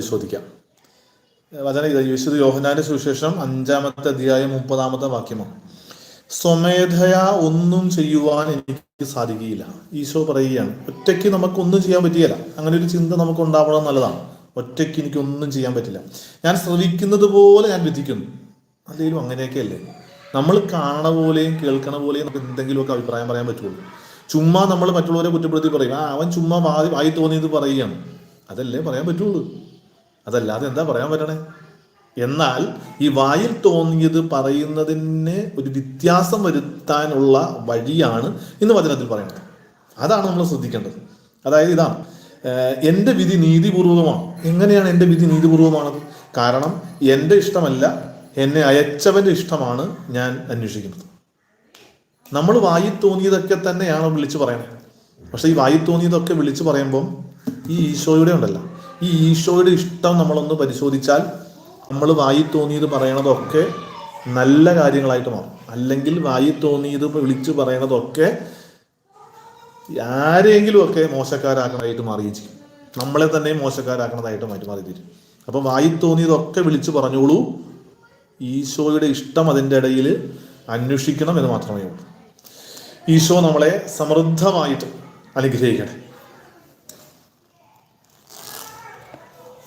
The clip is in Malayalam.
പരിശോധിക്കാം. വചന ഇത് വിശുദ്ധ യോഹനാന്റെ സുവിശേഷം അഞ്ചാമത്തെ അധ്യായം മുപ്പതാമത്തെ വാക്യമാണ് സ്വമേധയാ ഒന്നും ചെയ്യുവാൻ എനിക്ക് സാധിക്കുകയില്ല. ഈശോ പറയുകയാണ് ഒറ്റയ്ക്ക് നമുക്ക് ഒന്നും ചെയ്യാൻ പറ്റിയല്ല. അങ്ങനെ ഒരു ചിന്ത നമുക്ക് ഉണ്ടാവണം നല്ലതാണ്. ഒറ്റയ്ക്ക് എനിക്ക് ഒന്നും ചെയ്യാൻ പറ്റില്ല. ഞാൻ ശ്രവിക്കുന്നത് പോലെ ഞാൻ വിധിക്കുന്നു. അല്ലെങ്കിലും അങ്ങനെയൊക്കെ അല്ലേ നമ്മൾ കാണണ പോലെയും കേൾക്കണ പോലെയും നമുക്ക് എന്തെങ്കിലുമൊക്കെ അഭിപ്രായം പറയാൻ പറ്റുള്ളൂ. ചുമ്മാ നമ്മൾ മറ്റുള്ളവരെ കുറ്റപ്പെടുത്തി പറയും. ആ അവൻ ചുമ്മാ വായി തോന്നിയത് പറയുകയാണ്. അതല്ലേ പറയാൻ പറ്റുള്ളൂ? അതല്ലാതെ എന്താ പറയാൻ പറ്റണേ? എന്നാൽ ഈ വായിൽ തോന്നിയത് പറയുന്നതിന് ഒരു വ്യത്യാസം വരുത്താനുള്ള വഴിയാണ് ഇന്ന് വചനത്തിൽ പറയുന്നത്. അതാണ് നമ്മൾ ശ്രദ്ധിക്കേണ്ടത്. അതായത് ഇതാണ് എന്റെ വിധി നീതിപൂർവകമാണ് എങ്ങനെയാണ് എന്റെ വിധി നീതിപൂർവമാണത് കാരണം എന്റെ ഇഷ്ടമല്ല എന്നെ അയച്ചവന്റെ ഇഷ്ടമാണ് ഞാൻ അന്വേഷിക്കുന്നത്. നമ്മൾ വായി തോന്നിയതൊക്കെ തന്നെയാണ് വിളിച്ചു പറയണത് പക്ഷെ ഈ വായി തോന്നിയതൊക്കെ വിളിച്ചു പറയുമ്പം ഈ ഈശോയുടെ ഉണ്ടല്ലോ. ഈ ഈശോയുടെ ഇഷ്ടം നമ്മളൊന്ന് പരിശോധിച്ചാൽ നമ്മൾ വായി തോന്നിയത് പറയണതൊക്കെ നല്ല കാര്യങ്ങളായിട്ട് മാറും. അല്ലെങ്കിൽ വായി തോന്നിയത് വിളിച്ചു പറയണതൊക്കെ ആരെങ്കിലും ഒക്കെ മോശക്കാരാക്കണതായിട്ട് ചെയ്യും. നമ്മളെ തന്നെ മോശക്കാരാക്കണതായിട്ട് മാറ്റി മാറി തീരും. അപ്പം വായി തോന്നിയതൊക്കെ വിളിച്ചു പറഞ്ഞോളൂ. ഈശോയുടെ ഇഷ്ടം അതിന്റെ ഇടയിൽ അന്വേഷിക്കണം എന്ന് മാത്രമേ ഉള്ളൂ. ഈശോ നമ്മളെ സമൃദ്ധമായിട്ട് അനുഗ്രഹിക്കട്ടെ.